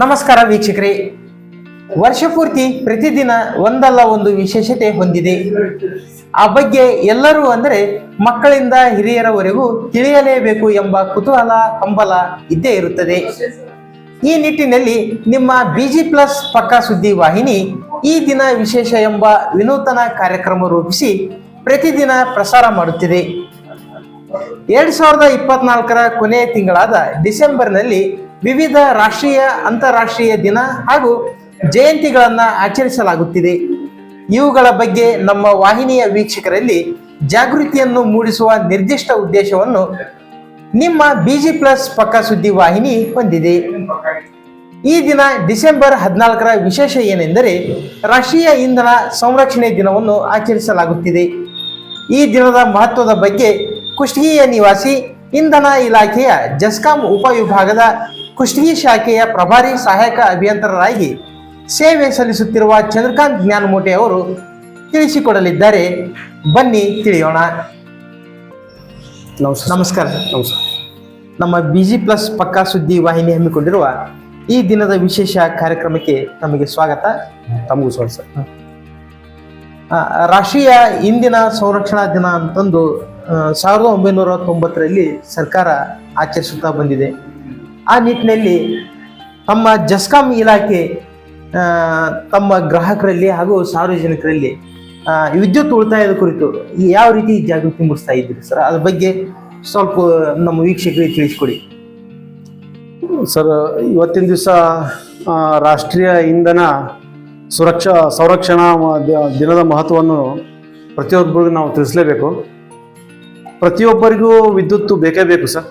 ನಮಸ್ಕಾರ ವೀಕ್ಷಕರೇ. ವರ್ಷ ಪೂರ್ತಿ ಪ್ರತಿದಿನ ಒಂದಲ್ಲ ಒಂದು ವಿಶೇಷತೆ ಹೊಂದಿದೆ. ಆ ಬಗ್ಗೆ ಎಲ್ಲರೂ ಅಂದರೆ ಮಕ್ಕಳಿಂದ ಹಿರಿಯರವರೆಗೂ ತಿಳಿಯಲೇಬೇಕು ಎಂಬ ಕುತೂಹಲ, ಹಂಬಲ ಇದ್ದೇ ಇರುತ್ತದೆ. ಈ ನಿಟ್ಟಿನಲ್ಲಿ ನಿಮ್ಮ ಬಿಜಿ ಪ್ಲಸ್ ಪಕ್ಕಾ ಸುದ್ದಿ ವಾಹಿನಿ ಈ ದಿನ ವಿಶೇಷ ಎಂಬ ವಿನೂತನ ಕಾರ್ಯಕ್ರಮ ರೂಪಿಸಿ ಪ್ರತಿದಿನ ಪ್ರಸಾರ ಮಾಡುತ್ತಿದೆ. ಎರಡ್ ಸಾವಿರದ ಇಪ್ಪತ್ನಾಲ್ಕರ ಕೊನೆಯ ತಿಂಗಳಾದ ಡಿಸೆಂಬರ್ನಲ್ಲಿ ವಿವಿಧ ರಾಷ್ಟ್ರೀಯ, ಅಂತಾರಾಷ್ಟ್ರೀಯ ದಿನ ಹಾಗೂ ಜಯಂತಿಗಳನ್ನು ಆಚರಿಸಲಾಗುತ್ತಿದೆ. ಇವುಗಳ ಬಗ್ಗೆ ನಮ್ಮ ವಾಹಿನಿಯ ವೀಕ್ಷಕರಲ್ಲಿ ಜಾಗೃತಿಯನ್ನು ಮೂಡಿಸುವ ನಿರ್ದಿಷ್ಟ ಉದ್ದೇಶವನ್ನು ನಿಮ್ಮ ಬಿಜಿ ಪ್ಲಸ್ ಪಕ್ಕ ಸುದ್ದಿ ವಾಹಿನಿ ಹೊಂದಿದೆ. ಈ ದಿನ ಡಿಸೆಂಬರ್ ಹದಿನಾಲ್ಕರ ವಿಶೇಷ ಏನೆಂದರೆ ರಾಷ್ಟ್ರೀಯ ಇಂಧನ ಸಂರಕ್ಷಣೆ ದಿನವನ್ನು ಆಚರಿಸಲಾಗುತ್ತಿದೆ. ಈ ದಿನದ ಮಹತ್ವದ ಬಗ್ಗೆ ಕುಷ್ಟಗಿಯ ನಿವಾಸಿ ಇಂಧನ ಇಲಾಖೆಯ ಜಸ್ಕಾಂ ಉಪವಿಭಾಗದ ಕುಷ್ಟಗಿ ಶಾಖೆಯ ಪ್ರಭಾರಿ ಸಹಾಯಕ ಅಭಿಯಂತರರಾಗಿ ಸೇವೆ ಸಲ್ಲಿಸುತ್ತಿರುವ ಚಂದ್ರಕಾಂತ್ ಜ್ಞಾನಮೂಟೆ ಅವರು ತಿಳಿಸಿಕೊಡಲಿದ್ದಾರೆ. ಬನ್ನಿ ತಿಳಿಯೋಣ. ನಮಸ್ಕಾರ. ನಮಸ್ಕಾರ. ನಮ್ಮ ನಮ್ಮ ಬಿಜಿ ಪ್ಲಸ್ ಪಕ್ಕಾ ಸುದ್ದಿ ವಾಹಿನಿ ಹಮ್ಮಿಕೊಂಡಿರುವ ಈ ದಿನದ ವಿಶೇಷ ಕಾರ್ಯಕ್ರಮಕ್ಕೆ ನಮಗೆ ಸ್ವಾಗತ. ತಮಗೂ ಸ್ವಾಗತ ಸರ್. ರಾಷ್ಟ್ರೀಯ ಇಂದಿನ ಸಂರಕ್ಷಣಾ ದಿನ ಅಂತಂದು ಸಾವಿರದ ಒಂಬೈನೂರ ತೊಂಬತ್ತರಲ್ಲಿ ಸರ್ಕಾರ ಆಚರಿಸುತ್ತಾ ಬಂದಿದೆ. ಆ ನಿಟ್ಟಿನಲ್ಲಿ ತಮ್ಮ ಜಸ್ಕಾಂ ಇಲಾಖೆ ತಮ್ಮ ಗ್ರಾಹಕರಲ್ಲಿ ಹಾಗೂ ಸಾರ್ವಜನಿಕರಲ್ಲಿ ವಿದ್ಯುತ್ ಉಳಿತಾಯದ ಕುರಿತು ಯಾವ ರೀತಿ ಜಾಗೃತಿ ಮೂಡಿಸ್ತಾ ಇದ್ದೀರಿ ಸರ್? ಅದ್ರ ಬಗ್ಗೆ ಸ್ವಲ್ಪ ನಮ್ಮ ವೀಕ್ಷಕರಿಗೆ ತಿಳಿಸ್ಕೊಡಿ. ಸರ್, ಇವತ್ತಿನ ದಿವಸ ರಾಷ್ಟ್ರೀಯ ಇಂಧನ ಸುರಕ್ಷಾ, ಸಂರಕ್ಷಣಾ ದಿನದ ಮಹತ್ವವನ್ನು ಪ್ರತಿಯೊಬ್ಬರಿಗೂ ನಾವು ತಿಳಿಸಲೇಬೇಕು. ಪ್ರತಿಯೊಬ್ಬರಿಗೂ ವಿದ್ಯುತ್ ಬೇಕೇ ಬೇಕು ಸರ್.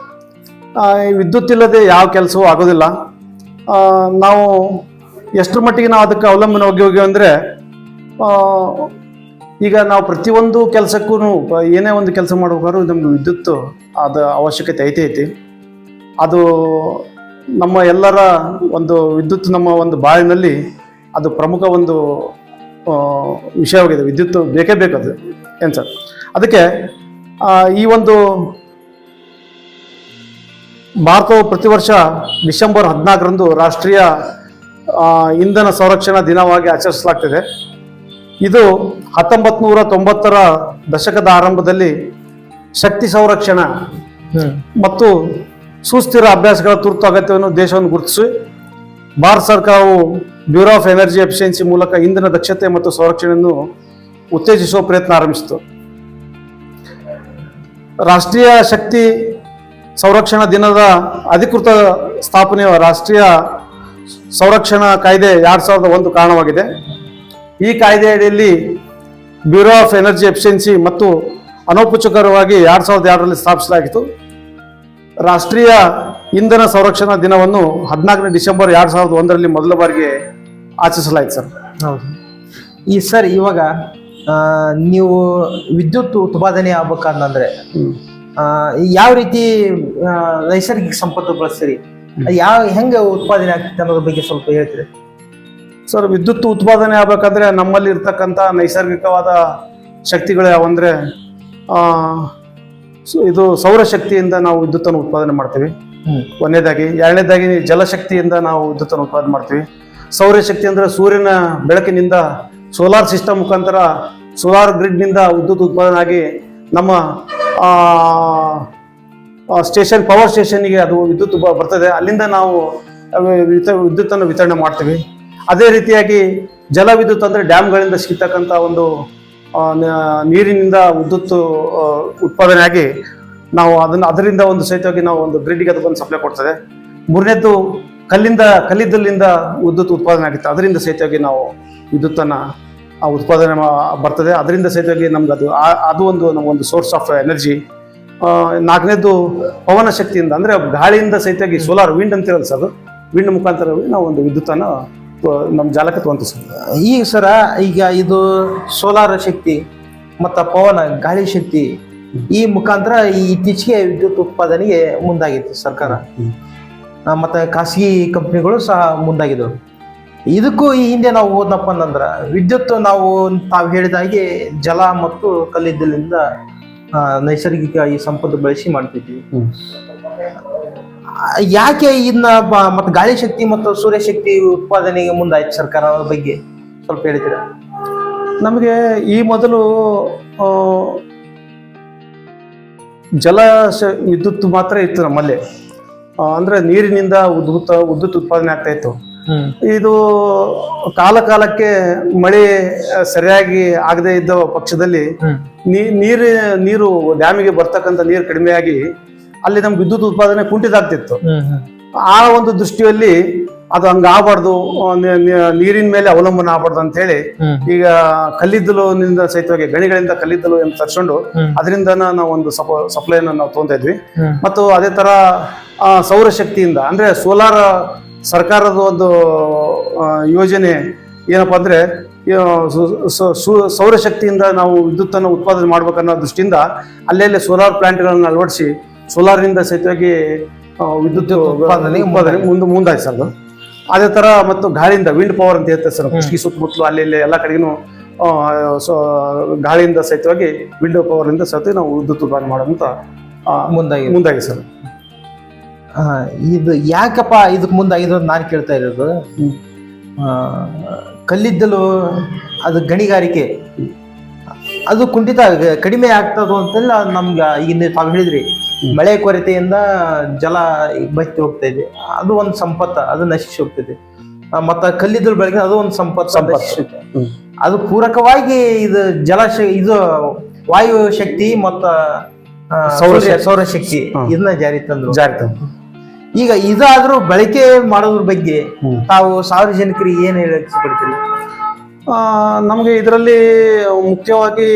ವಿದ್ಯುತ್ ಇಲ್ಲದೆ ಯಾವ ಕೆಲಸವೂ ಆಗೋದಿಲ್ಲ. ನಾವು ಎಷ್ಟರ ಮಟ್ಟಿಗೆ ನಾವು ಅದಕ್ಕೆ ಅವಲಂಬನೆ ಹೋಗಿ ಹೋಗಿ ಅಂದರೆ ಈಗ ನಾವು ಪ್ರತಿಯೊಂದು ಕೆಲಸಕ್ಕೂ ಏನೇ ಒಂದು ಕೆಲಸ ಮಾಡಬೇಕಾದ್ರೂ ನಮ್ಗೆ ವಿದ್ಯುತ್ ಅದು ಅವಶ್ಯಕತೆ ಐತೆ ಐತಿ. ಅದು ನಮ್ಮ ಎಲ್ಲರ ಒಂದು ವಿದ್ಯುತ್ ನಮ್ಮ ಒಂದು ಬಾಳಿನಲ್ಲಿ ಅದು ಪ್ರಮುಖ ಒಂದು ವಿಷಯವಾಗಿದೆ. ವಿದ್ಯುತ್ ಬೇಕೇ ಬೇಕದು ಏನು ಸರ್? ಅದಕ್ಕೆ ಈ ಒಂದು ಭಾರತವು ಪ್ರತಿ ವರ್ಷ ಡಿಸೆಂಬರ್ ಹದಿನಾಲ್ಕರಂದು ರಾಷ್ಟ್ರೀಯ ಇಂಧನ ಸಂರಕ್ಷಣಾ ದಿನವಾಗಿ ಆಚರಿಸಲಾಗ್ತಿದೆ. ಇದು ಹತ್ತೊಂಬತ್ತು ನೂರ ತೊಂಬತ್ತರ ದಶಕದ ಆರಂಭದಲ್ಲಿ ಶಕ್ತಿ ಸಂರಕ್ಷಣಾ ಮತ್ತು ಸುಸ್ಥಿರ ಅಭ್ಯಾಸಗಳ ತುರ್ತು ಅಗತ್ಯವನ್ನು ದೇಶವನ್ನು ಗುರುತಿಸಿ ಭಾರತ ಸರ್ಕಾರವು ಬ್ಯೂರೋ ಆಫ್ ಎನರ್ಜಿ ಎಫಿಷಿಯನ್ಸಿ ಮೂಲಕ ಇಂಧನ ದಕ್ಷತೆ ಮತ್ತು ಸಂರಕ್ಷಣೆಯನ್ನು ಉತ್ತೇಜಿಸುವ ಪ್ರಯತ್ನ ಆರಂಭಿಸಿತು. ರಾಷ್ಟ್ರೀಯ ಶಕ್ತಿ ಸಂರಕ್ಷಣಾ ದಿನದ ಅಧಿಕೃತ ಸ್ಥಾಪನೆಯ ರಾಷ್ಟ್ರೀಯ ಸಂರಕ್ಷಣಾ ಕಾಯ್ದೆ ಎರಡು ಸಾವಿರದ ಒಂದು ಕಾರಣವಾಗಿದೆ. ಈ ಕಾಯ್ದೆಯಡಿಯಲ್ಲಿ ಬ್ಯೂರೋ ಆಫ್ ಎನರ್ಜಿ ಎಫಿಷಿಯನ್ಸಿ ಮತ್ತು ಅನೌಪಚಾರಿಕವಾಗಿ ಎರಡು ಸಾವಿರದ ಎರಡರಲ್ಲಿ ಸ್ಥಾಪಿಸಲಾಗಿತ್ತು. ರಾಷ್ಟ್ರೀಯ ಇಂಧನ ಸಂರಕ್ಷಣಾ ದಿನವನ್ನು ಹದಿನಾಲ್ಕನೇ ಡಿಸೆಂಬರ್ ಎರಡು ಸಾವಿರದ ಒಂದರಲ್ಲಿ ಮೊದಲ ಬಾರಿಗೆ ಆಚರಿಸಲಾಯಿತು ಸರ್. ಹೌದು. ಈ ಸರ್ ಇವಾಗ ನೀವು ವಿದ್ಯುತ್ ಉತ್ಪಾದನೆ ಆಗ್ಬೇಕಂದ್ರೆ ಆ, ಯಾವ ರೀತಿ ನೈಸರ್ಗಿಕ ಸಂಪತ್ತು ಬಳಸ್ತೀರಿ? ಯಾವ ಹೆಂಗೆ ಉತ್ಪಾದನೆ ಆಗ್ತದೆ ಅನ್ನೋದ್ರ ಬಗ್ಗೆ ಸ್ವಲ್ಪ ಹೇಳ್ತೀರಿ? ಸರ್ ವಿದ್ಯುತ್ ಉತ್ಪಾದನೆ ಆಗ್ಬೇಕಂದ್ರೆ ನಮ್ಮಲ್ಲಿ ಇರ್ತಕ್ಕಂಥ ನೈಸರ್ಗಿಕವಾದ ಶಕ್ತಿಗಳು ಯಾವಂದ್ರೆ ಇದು ಸೌರಶಕ್ತಿಯಿಂದ ನಾವು ವಿದ್ಯುತ್ತನ್ನು ಉತ್ಪಾದನೆ ಮಾಡ್ತೀವಿ. ಒಂದೇದಾಗಿ ಒಂದನೇದಾಗಿ ಎರಡನೇದಾಗಿ ಜಲಶಕ್ತಿಯಿಂದ ನಾವು ವಿದ್ಯುತ್ತನ್ನು ಉತ್ಪಾದನೆ ಮಾಡ್ತೀವಿ. ಸೌರಶಕ್ತಿ ಅಂದ್ರೆ ಸೂರ್ಯನ ಬೆಳಕಿನಿಂದ ಸೋಲಾರ್ ಸಿಸ್ಟಮ್ ಮುಖಾಂತರ ಸೋಲಾರ್ ಗ್ರಿಡ್ನಿಂದ ವಿದ್ಯುತ್ ಉತ್ಪಾದನೆ ಆಗಿ ನಮ್ಮ ಸ್ಟೇಷನ್ ಪವರ್ ಸ್ಟೇಷನ್ಗೆ ಅದು ವಿದ್ಯುತ್ ಬರ್ತದೆ. ಅಲ್ಲಿಂದ ನಾವು ವಿದ್ಯುತ್ತನ್ನು ವಿತರಣೆ ಮಾಡ್ತೀವಿ. ಅದೇ ರೀತಿಯಾಗಿ ಜಲ ವಿದ್ಯುತ್ ಅಂದರೆ ಡ್ಯಾಮ್ಗಳಿಂದ ಸಿಗ್ತಕ್ಕಂಥ ಒಂದು ನೀರಿನಿಂದ ವಿದ್ಯುತ್ ಆ, ಉತ್ಪಾದನೆ ಆಗಿ ನಾವು ಅದನ್ನು ಅದರಿಂದ ಒಂದು ಸಹಿತವಾಗಿ ನಾವು ಒಂದು ಗ್ರಿಡ್ಗೆ ಅದು ಬಂದು ಸಪ್ಲೈ ಕೊಡ್ತದೆ. ಮೂರನೇದ್ದು ಕಲ್ಲಿಂದ ಕಲ್ಲಿದ್ದಲಿಂದ ವಿದ್ಯುತ್ ಉತ್ಪಾದನೆ ಆಗುತ್ತೆ. ಅದರಿಂದ ಸಹಿತವಾಗಿ ನಾವು ವಿದ್ಯುತ್ತನ್ನು ಉತ್ಪಾದನೆ ಬರ್ತದೆ. ಅದರಿಂದ ಸಹಿತವಾಗಿ ನಮ್ಗೆ ಅದು ಅದು ಒಂದು ನಮಗೊಂದು ಸೋರ್ಸ್ ಆಫ್ ಎನರ್ಜಿ ನಾಲ್ಕನೇದು ಪವನ ಶಕ್ತಿಯಿಂದ ಅಂದರೆ ಗಾಳಿಯಿಂದ ಸಹಿತವಾಗಿ ಸೋಲಾರ್ ವಿಂಡ್ ಅಂತಿರಲ್ಲ ಸರ್ ಅದು. ವಿಂಡ್ ಮುಖಾಂತರ ನಾವು ಒಂದು ವಿದ್ಯುತ್ತನ್ನು ನಮ್ಮ ಜಾಲಕ್ಕೆ ತಗೊಂತ ಸರ್ ಈಗ ಸರ ಈಗ ಇದು ಸೋಲಾರ್ ಶಕ್ತಿ ಮತ್ತು ಪವನ ಗಾಳಿ ಶಕ್ತಿ ಈ ಮುಖಾಂತರ ಈ ಇತ್ತೀಚೆಗೆ ವಿದ್ಯುತ್ ಉತ್ಪಾದನೆಗೆ ಮುಂದಾಗಿತ್ತು ಸರ್ಕಾರ. ಮತ್ತು ಮತ್ತೆ ಖಾಸಗಿ ಕಂಪ್ನಿಗಳು ಸಹ ಮುಂದಾಗಿದ್ದವು. ಇದಕ್ಕೂ ಈ ಹಿಂದೆ ನಾವು ಹೋದ್ನಪ್ಪ ಅಂತಂದ್ರೆ ವಿದ್ಯುತ್ ನಾವು ತಾವು ಹೇಳಿದ ಹಾಗೆ ಜಲ ಮತ್ತು ಕಲ್ಲಿದ್ದಲಿಂದ ನೈಸರ್ಗಿಕ ಈ ಸಂಪತ್ತು ಬಳಸಿ ಮಾಡ್ತಿದ್ವಿ. ಯಾಕೆ ಇದನ್ನ ಮತ್ತೆ ಗಾಳಿ ಶಕ್ತಿ ಮತ್ತು ಸೂರ್ಯಶಕ್ತಿ ಉತ್ಪಾದನೆಗೆ ಮುಂದಾಯ್ತು ಸರ್ಕಾರ ಬಗ್ಗೆ ಸ್ವಲ್ಪ ಹೇಳ್ತೀರಾ? ನಮಗೆ ಈ ಮೊದಲು ಜಲ ವಿದ್ಯುತ್ ಮಾತ್ರ ಇತ್ತು ನಮ್ಮಲ್ಲಿ. ಅಂದ್ರೆ ನೀರಿನಿಂದ ಉದ್ಭುತ ವಿದ್ಯುತ್ ಉತ್ಪಾದನೆ ಆಗ್ತಾ ಇತ್ತು. ಇದು ಕಾಲ ಕಾಲಕ್ಕೆ ಮಳೆ ಸರಿಯಾಗಿ ಆಗದೆ ಇದ್ದ ಪಕ್ಷದಲ್ಲಿ ನೀರ್ ನೀರು ಡ್ಯಾಮಿಗೆ ಬರ್ತಕ್ಕಂಥ ನೀರು ಕಡಿಮೆಯಾಗಿ ಅಲ್ಲಿ ನಮ್ಗೆ ವಿದ್ಯುತ್ ಉತ್ಪಾದನೆ ಕುಂಠಿತ ಆಗ್ತಿತ್ತು ಹ್ಮ್ ಹ್ಮ್. ಆ ಒಂದು ದೃಷ್ಟಿಯಲ್ಲಿ ಅದು ಹಂಗ ಆಗ್ಬಾರ್ದು ನೀರಿನ ಮೇಲೆ ಅವಲಂಬನ ಆಗ್ಬಾರ್ದು ಅಂತ ಹೇಳಿ ಈಗ ಕಲ್ಲಿದ್ದಲುನಿಂದ ಸಹಿತವಾಗಿ ಗಣಿಗಳಿಂದ ಕಲ್ಲಿದ್ದಲು ಅಂತ ತರ್ಸ್ಕೊಂಡು. ಅದರಿಂದ ನಾವು ಒಂದು ಸಪ್ಲೈ ಸಪ್ಲೈನ ನಾವು ತೊಗೊಂತಾ ಇದ್ವಿ. ಮತ್ತು ಅದೇ ತರ ಸೌರಶಕ್ತಿಯಿಂದ ಅಂದ್ರೆ ಸೋಲಾರ್ ಸರ್ಕಾರದ ಒಂದು ಯೋಜನೆ ಏನಪ್ಪ ಅಂದರೆ ಸೌರಶಕ್ತಿಯಿಂದ ನಾವು ವಿದ್ಯುತ್ತನ್ನು ಉತ್ಪಾದನೆ ಮಾಡ್ಬೇಕನ್ನೋ ದೃಷ್ಟಿಯಿಂದ ಅಲ್ಲೆಲ್ಲೇ ಸೋಲಾರ್ ಪ್ಲಾಂಟ್ಗಳನ್ನು ಅಳವಡಿಸಿ ಸೋಲಾರ್ನಿಂದ ಸಹಿತವಾಗಿ ವಿದ್ಯುತ್ ಉತ್ಪಾದನೆ ಉತ್ಪಾದನೆ ಮುಂದೆ ಮುಂದಾಯ್ತು ಸರ್ ಅದು. ಥರ ಮತ್ತು ಗಾಳಿಯಿಂದ ವಿಂಡ್ ಪವರ್ ಅಂತ ಹೇಳ್ತಾರೆ ಸರ್ ಕೃಷಿ ಸುತ್ತಮುತ್ತಲು ಅಲ್ಲಿ ಇಲ್ಲಿ ಎಲ್ಲ ಕಡೆಗೂ ಗಾಳಿಯಿಂದ ಸಹಿತವಾಗಿ ವಿಂಡೋ ಪವರ್ನಿಂದ ಸಹಿತ ನಾವು ವಿದ್ಯುತ್ ಉತ್ಪಾದನೆ ಮಾಡೋದಂತ ಮುಂದಾಗಿ ಮುಂದಾಗಿದೆ. ಮುಂದಾಗಿ ಸರ್. ಇದು ಯಾಕಪ್ಪ ಇದಕ್ಕೆ ಮುಂದೆ ಅಂತ ನಾನು ಕೇಳ್ತಾ ಇರೋದು? ಕಲ್ಲಿದ್ದಲು ಅದು ಗಣಿಗಾರಿಕೆ. ಅದು ಕುಂಠಿತ ಕಡಿಮೆ ಆಗ್ತದೋ ಅಂತೆಲ್ಲ ನಮ್ಗೆ ಈಗ ತಾವು ಹೇಳಿದ್ರಿ. ಮಳೆ ಕೊರತೆಯಿಂದ ಜಲ ಬತ್ತಿ ಹೋಗ್ತಾ ಇದೆ. ಅದು ಒಂದು ಸಂಪತ್ತ ಅದು ನಶಿಸಿ ಹೋಗ್ತಿದೆ. ಮತ್ತು ಕಲ್ಲಿದ್ದಲು ಬೆಳಗ್ಗೆ ಅದು ಒಂದು ಸಂಪತ್ತು ಸಂಪತ್ತು. ಅದು ಪೂರಕವಾಗಿ ಇದು ಜಲಶ ಇದು ವಾಯು ಶಕ್ತಿ ಮತ್ತ ಸೌರ ಸೌರಶಕ್ತಿ. ಇದನ್ನ ಜಾರಿ ತಂದ್ರು. ಜಾರಿ ತಂದು. ಈಗ ಇದಾದ್ರೂ ಬಳಕೆ ಮಾಡೋದ್ರ ಬಗ್ಗೆ ತಾವು ಸಾರ್ವಜನಿಕರಿಗೆ ಏನು ಹೇಳಕ್ ಇಷ್ಟಪಡ್ತೀರಿ ಆ, ನಮಗೆ ಇದರಲ್ಲಿ ಮುಖ್ಯವಾಗಿ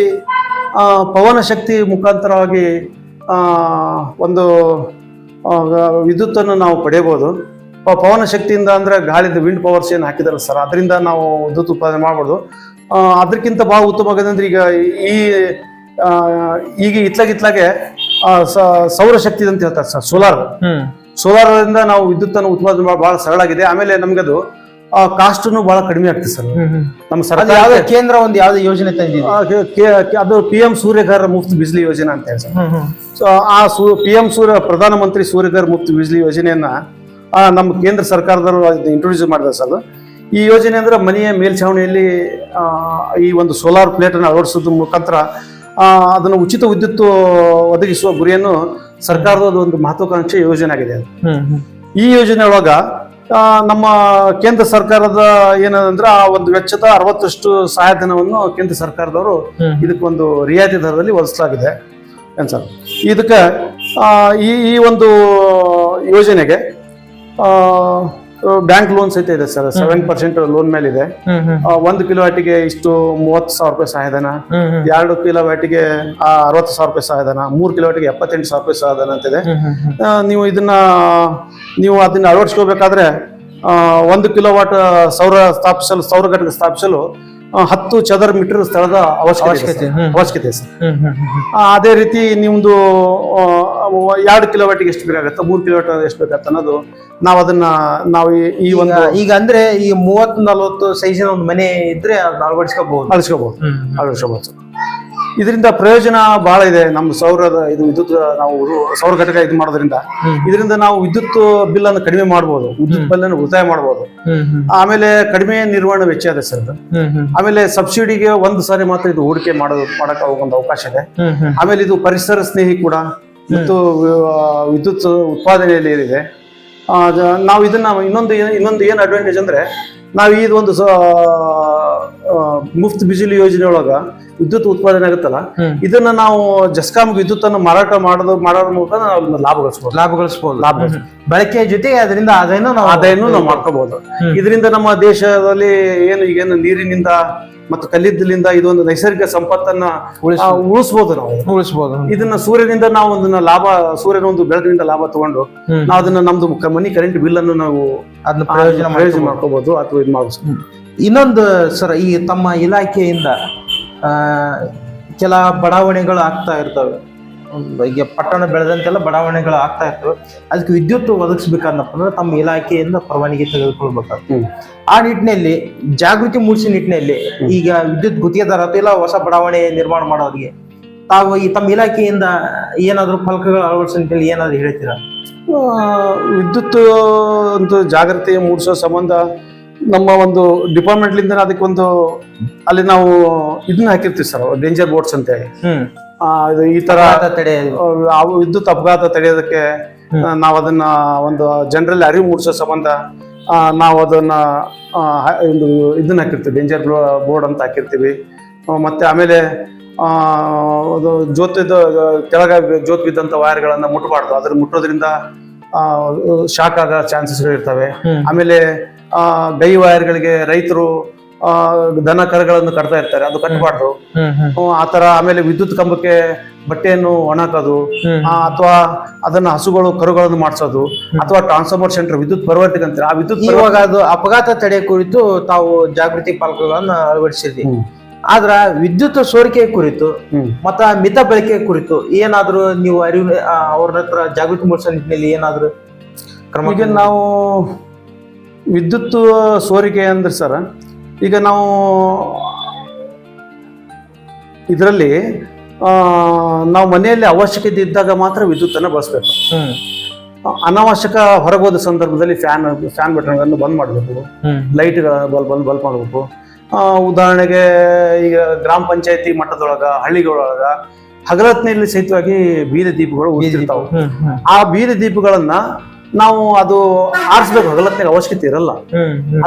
ಪವನ ಶಕ್ತಿ ಮುಖಾಂತರವಾಗಿ ಒಂದು ವಿದ್ಯುತ್ತನ್ನು ನಾವು ಪಡೆಯಬಹುದು. ಪವನ ಶಕ್ತಿಯಿಂದ ಅಂದರೆ ಗಾಳಿದ ವಿಂಡ್ ಪವರ್ಸ್ ಏನು ಹಾಕಿದಾರೆ ಸರ್ ಅದರಿಂದ ನಾವು ವಿದ್ಯುತ್ ಉತ್ಪಾದನೆ ಮಾಡ್ಬೋದು. ಅದಕ್ಕಿಂತ ಭಾಳ ಉತ್ತಮ ಆಗದಂದ್ರೆ ಈಗ ಈ ಈಗ ಇತ್ಲಾಗಿತ್ಲಾಗೆ ಸೌರಶಕ್ತಿ ಅಂತ ಹೇಳ್ತಾರೆ ಸರ್ ಸೋಲಾರ್ ಹ್ಮ್ ಸೋಲಾರ್ ವಿದ್ಯುತ್ ನಾವು ವಿದ್ಯುತ್ತನ್ನು ಉತ್ಪಾದನೆ ಬಹಳ ಸರಳ ಆಗಿದೆ ಆಮೇಲೆ ನಮ್ಗೆ ಅದು ಕಾಸ್ಟ್ನು ಬಹಳ ಕಡಿಮೆ ಆಗ್ತದೆ ಸರ್. ನಮ್ಮ ಸರ್ಕಾರ ಯಾವ್ದೋ ಕೇಂದ್ರ ಒಂದು ಯಾವ್ದೇ ಯೋಜನೆ ತಂದಿದೆ? ಅದು ಪಿ ಎಂ ಸೂರ್ಯಘರ್ ಮುಫ್ತ್ ಬಿಜ್ಲಿ ಯೋಜನೆ ಅಂತ ಹೇಳಿ ಸರ್ ಸೊ ಆ ಸೂ ಪಿ ಎಂ ಸೂರ್ಯ ಪ್ರಧಾನಮಂತ್ರಿ ಸೂರ್ಯಘರ್ ಮುಫ್ತ್ ಬಿಜ್ಲಿ ಯೋಜನೆಯನ್ನ ಆ, ನಮ್ಮ ಕೇಂದ್ರ ಸರ್ಕಾರದವರು ಇಂಟ್ರೊಡ್ಯೂಸ್ ಮಾಡಿದೆ ಸರ್. ಈ ಯೋಜನೆ ಅಂದ್ರೆ ಮನೆಯ ಮೇಲ್ಛಾವಣಿಯಲ್ಲಿ ಈ ಒಂದು ಸೋಲಾರ್ ಪ್ಲೇಟ್ ಅನ್ನು ಅಳವಡಿಸೋದ್ರ ಮುಖಾಂತರ ಅದನ್ನು ಉಚಿತ ವಿದ್ಯುತ್ ಒದಗಿಸುವ ಗುರಿಯನ್ನು ಸರ್ಕಾರದ ಒಂದು ಮಹತ್ವಾಕಾಂಕ್ಷೆ ಯೋಜನೆ ಆಗಿದೆ ಈ ಯೋಜನೆ ಒಳಗ ನಮ್ಮ ಕೇಂದ್ರ ಸರ್ಕಾರದ ಏನಂದ್ರೆ ಆ ಒಂದು ವೆಚ್ಚದ ಅರವತ್ತಷ್ಟು ಸಹಾಯಧನವನ್ನು ಕೇಂದ್ರ ಸರ್ಕಾರದವರು. ಇದಕ್ಕೆ ಒಂದು ರಿಯಾಯಿತಿ ದರದಲ್ಲಿ ಒದಗಿಸಲಾಗಿದೆ. ಸರ್? ಇದಕ್ಕೆ ಈ ಈ ಒಂದು ಯೋಜನೆಗೆ ಬ್ಯಾಂಕ್ ಲೋನ್ ಸಹಿತ ಇದೆ ಸರ್. ಸೆವೆನ್ ಪರ್ಸೆಂಟ್ ಲೋನ್ ಮೇಲೆ ಇದೆ. ಒಂದ್ ಕಿಲೋ ವಾಟಿಗೆ ಇಷ್ಟು ಮೂವತ್ತು ಸಾವಿರ ರೂಪಾಯಿ ಸಹಾಯಧನ ಎರಡು ಕಿಲೋ ವಾಟಿಗೆ ಅರವತ್ತು ಸಾವಿರ ರೂಪಾಯಿ ಸಹಾಯಧನ ಮೂರು ಕಿಲೋ ವಾಟಿಗೆ ಎಪ್ಪತ್ತೆಂಟು ಸಾವಿರ ರೂಪಾಯಿ ಸಹಾಯಧನ ಅಂತಿದೆ ನೀವು ಇದನ್ನ ನೀವು ಅದನ್ನ ಅಳವಡಿಸ್ಕೋಬೇಕಾದ್ರೆ ಒಂದು ಕಿಲೋ ವಾಟ್ ಸೌರ ಸ್ಥಾಪಿಸಲು ಸೌರ ಘಟಕ ಸ್ಥಾಪಿಸಲು ಹತ್ತು ಚದರ ಮೀಟರ್ ಸ್ಥಳದ ಅವಶ್ಯಕತೆ ಅವಶ್ಯಕತೆ, ಸರ್. ಅದೇ ರೀತಿ ನಿಮ್ದು ಎರಡು ಕಿಲೋಮೀಟರ್ ಎಷ್ಟು ಬೇಕಾಗತ್ತೆ ಮೂರು ಕಿಲೋಮೀಟರ್ ಎಷ್ಟು ಬೇಕಾಗತ್ತೆ ಅನ್ನೋದು ನಾವು ಅದನ್ನ ನಾವು ಈ- ಒಂದು ಈಗ- ಅಂದ್ರೆ ಈ ಮೂವತ್ತು ನಲ್ವತ್ತು ಸೈಜಿನ ಒಂದು ಮನೆ ಇದ್ರೆ ಅದನ್ನ ಅಳವಡಿಸ್ಕೋಬಹುದು. ಅಳಿಸ್ಕೋಬಹುದು ಅಳವಡಿಸ್ಕೋಬಹುದು ಅಳಿಸ್ಕೋಬಹುದು ಸರ್. ಇದರಿಂದ ಪ್ರಯೋಜನ ಬಹಳ ಇದೆ. ನಮ್ಮ ಸೌರದ ಇದು ವಿದ್ಯುತ್ ನಾವು ಸೌರ ಘಟಕ ಇದು ಮಾಡೋದ್ರಿಂದ. ಇದರಿಂದ ನಾವು ವಿದ್ಯುತ್ ಬಿಲ್ ಅನ್ನು ಕಡಿಮೆ ಮಾಡಬಹುದು ವಿದ್ಯುತ್ ಬಿಲ್ ಅನ್ನು ಉಳಿತಾಯ ಮಾಡಬಹುದು ಆಮೇಲೆ ಕಡಿಮೆ ನಿರ್ವಹಣೆ ವೆಚ್ಚ ಇದೆ ಸರ್ ಆಮೇಲೆ ಸಬ್ಸಿಡಿಗೆ ಒಂದು ಸಾರಿ ಮಾತ್ರ ಇದು ಹೂಡಿಕೆ ಮಾಡೋದು ಮಾಡಕ್ ಒಂದು ಅವಕಾಶ ಇದೆ. ಆಮೇಲೆ ಇದು ಪರಿಸರ ಸ್ನೇಹಿ ಕೂಡ. ಮತ್ತು ವಿದ್ಯುತ್ ಉತ್ಪಾದನೆಯಲ್ಲಿ ಏನಿದೆ. ನಾವು ಇದನ್ನ ಇನ್ನೊಂದು ಇನ್ನೊಂದು ಏನು ಅಡ್ವಾಂಟೇಜ್ ಅಂದ್ರೆ ನಾವು ಈ ಒಂದು ಮುಫ್ತ್ ಬಿಜಿಲಿ ಯೋಜನೆ ಒಳಗ ವಿದ್ಯುತ್ ಉತ್ಪಾದನೆ ಆಗುತ್ತಲ್ಲ? ಇದನ್ನ ನಾವು ಜಸ್ಕಾಮ್ ವಿದ್ಯುತ್ ಅನ್ನು ಮಾರಾಟ ಮಾಡೋದು ಮಾಡೋದ್ರ ಮೂಲಕ ನಾವು ಲಾಭ ಗಳಿಸಬಹುದು ಲಾಭ ಗಳಿಸಬಹುದು ಲಾಭ ಬಳಕೆಯ ಜೊತೆಗೆ ಅದರಿಂದ ಆದಾಯನೂ ನಾವು ಆದಾಯನೂ ನಾವು ಮಾಡ್ಕೋಬಹುದು ಇದರಿಂದ ನಮ್ಮ ದೇಶದಲ್ಲಿ ಏನು ಈಗೇನು ನೀರಿನಿಂದ ಮತ್ತು ಕಲ್ಲಿದ್ದಲಿಂದ ಇದೊಂದು ನೈಸರ್ಗಿಕ ಸಂಪತ್ತನ್ನ ಉಳಿಸಬಹುದು ನಾವು. ಉಳಿಸಬಹುದು ಇದನ್ನ ಸೂರ್ಯನಿಂದ ನಾವು ಒಂದನ್ನ ಲಾಭ ಸೂರ್ಯನ ಒಂದು ಬೆಳಕಿನಿಂದ ಲಾಭ ತಗೊಂಡು ನಾವು ಅದನ್ನ ನಮ್ದು ಮನಿ ಕರೆಂಟ್ ಬಿಲ್ ಅನ್ನು ನಾವು ಅದನ್ನ ಪ್ರಯೋಜನ ಮಾಡ್ಕೋಬಹುದು ಅಥವಾ ಇದು ಮಾಡ್ಬೋದು ಇನ್ನೊಂದು ಸರ್ ಈ ತಮ್ಮ ಇಲಾಖೆಯಿಂದ ಕೆಲ ಬಡಾವಣೆಗಳು ಆಗ್ತಾ ಇರ್ತವೆ. ಈಗ ಪಟ್ಟಣ ಬೆಳೆದಂತೆಲ್ಲ ಬಡಾವಣೆಗಳು ಆಗ್ತಾ ಇರ್ತವೆ. ಅದಕ್ಕೆ ವಿದ್ಯುತ್ ಒದಗಿಸ್ಬೇಕನ್ನಪ್ಪ ಅಂದ್ರೆ ತಮ್ಮ ಇಲಾಖೆಯಿಂದ ಪರವಾನಗಿ ತೆಗೆದುಕೊಳ್ಬೇಕಾಗ್ತದೆ. ಆ ನಿಟ್ಟಿನಲ್ಲಿ ಜಾಗೃತಿ ಮೂಡಿಸಿ ನಿಟ್ಟಿನಲ್ಲಿ ಈಗ ವಿದ್ಯುತ್ ಗುತ್ತಿಗೆದಾರ ಅಥವಾ ಇಲ್ಲ ಹೊಸ ಬಡಾವಣೆ ನಿರ್ಮಾಣ ಮಾಡೋರಿಗೆ ತಾವು ಈ ತಮ್ಮ ಇಲಾಖೆಯಿಂದ ಏನಾದರೂ ಫಲಕಗಳು ಅಳವಡಿಸೋ ನಿಟ್ಟಿನಲ್ಲಿ ಏನಾದ್ರು ಹೇಳ್ತೀರಾ? ವಿದ್ಯುತ್ ಒಂದು ಜಾಗೃತಿ ಮೂಡಿಸೋ ಸಂಬಂಧ ನಮ್ಮ ಒಂದು ಡಿಪಾರ್ಟ್ಮೆಂಟ್ಲಿಂದ ಅದಕ್ಕೆ ಒಂದು ಅಲ್ಲಿ ನಾವು ಇದನ್ನ ಹಾಕಿರ್ತೀವಿ ಸರ್ ಡೇಂಜರ್ ಬೋರ್ಡ್ಸ್ ಅಂತ. ಹೇಳಿ ಈ ತರ ಆ ವಿದ್ಯುತ್ ಅಪಘಾತ ತಡೆಯೋದಕ್ಕೆ ನಾವು ಅದನ್ನ ಒಂದು ಜನರಲ್ಲಿ ಅರಿವು ಮೂಡಿಸೋ ಸಂಬಂಧ ನಾವು ಅದನ್ನ ಒಂದು ಇದನ್ನ ಹಾಕಿರ್ತೀವಿ ಡೇಂಜರ್ ಬೋರ್ಡ್ ಅಂತ ಹಾಕಿರ್ತೀವಿ. ಮತ್ತೆ ಆಮೇಲೆ ಅದು ಕೆಳಗ ಜೋತ್ ಬಿದ್ದಂತ ವೈರ್ಗಳನ್ನ ಮುಟ್ಟಬಾರ್ದು ಅದ್ರ ಮುಟ್ಟೋದ್ರಿಂದ ಶಾಕ್ ಆಗೋ ಚಾನ್ಸಸ್ಗಳು ಇರ್ತವೆ ಆಮೇಲೆ ಆ, ಗೈ ವೈರ್ಗಳಿಗೆ ರೈತರು ದನ ಕರಗಳನ್ನು ಕಟ್ತಾ ಇರ್ತಾರೆ ಅದು ಕಟ್ಟಬಾರ್ದು ಹ್ಮ್ ಹ್ಮ್ ಹ್ಮ್, ಆ ತರ ಆಮೇಲೆ ವಿದ್ಯುತ್ ಕಂಬಕ್ಕೆ ಬಟ್ಟೆಯನ್ನು ಒಣಕೋದು. ಅಥವಾ ಅದನ್ನ ಹಸುಗಳು ಕರುಗಳನ್ನು ಮಾಡಿಸೋದು ಅಥವಾ ಟ್ರಾನ್ಸ್ಫಾರ್ಮರ್ ಸೆಂಟರ್ ವಿದ್ಯುತ್ ಪರಿವರ್ತಕ ಅಂತಾರೆ ಆ ವಿದ್ಯುತ್ ಇವಾಗ ಅದು ಅಪಘಾತ ತಡೆ ಕುರಿತು ತಾವು ಜಾಗೃತಿ ಪಾಲಕಗಳನ್ನ ಅಳವಡಿಸಿದ್ವಿ. ಆದ್ರ ವಿದ್ಯುತ್ ಸೋರಿಕೆ ಕುರಿತು. ಮತ್ತ ಮಿತ ಬಳಕೆ ಕುರಿತು ಏನಾದ್ರೂ ನೀವು ಅರಿವು ಅವ್ರ ಹತ್ರ ಜಾಗೃತಿ ಮೂಡಿಸೋ ನಿಟ್ಟಿನಲ್ಲಿ ಏನಾದ್ರು ಕ್ರಮ ನಾವು ವಿದ್ಯುತ್ ಸೋರಿಕೆ ಅಂದ್ರೆ ಸರ್ ಈಗ ನಾವು ಇದರಲ್ಲಿ ನಾವು ಮನೆಯಲ್ಲಿ ಅವಶ್ಯಕತೆ ಇದ್ದಾಗ ಮಾತ್ರ ವಿದ್ಯುತ್ತನ್ನು ಬಳಸಬೇಕು. ಅನಾವಶ್ಯಕ ಹೊರಗೋದ ಸಂದರ್ಭದಲ್ಲಿ ಫ್ಯಾನ್ ಫ್ಯಾನ್ ಬಟನ್ಗಳನ್ನು ಬಂದ್ ಮಾಡಬೇಕು. ಲೈಟ್ ಬಲ್ಬ್ ಬಂದ್ ಬಲ್ಬ್ ಮಾಡಬೇಕು. ಉದಾಹರಣೆಗೆ ಈಗ ಗ್ರಾಮ ಪಂಚಾಯತಿ ಮಟ್ಟದೊಳಗ ಹಳ್ಳಿಗಳೊಳಗ ಹಗಲತ್ನಲ್ಲಿ ಸಹಿತವಾಗಿ ಬೀದಿ ದೀಪಗಳು ಉಳಿದಿರ್ತಾವೆ ಆ ಬೀದಿ ದೀಪಗಳನ್ನ ನಾವು ಅದು ಆರಿಸ್ಬೇಕು ಹಗಲತ್ನಾಗ ಅವಶ್ಯಕತೆ ಇರಲ್ಲ.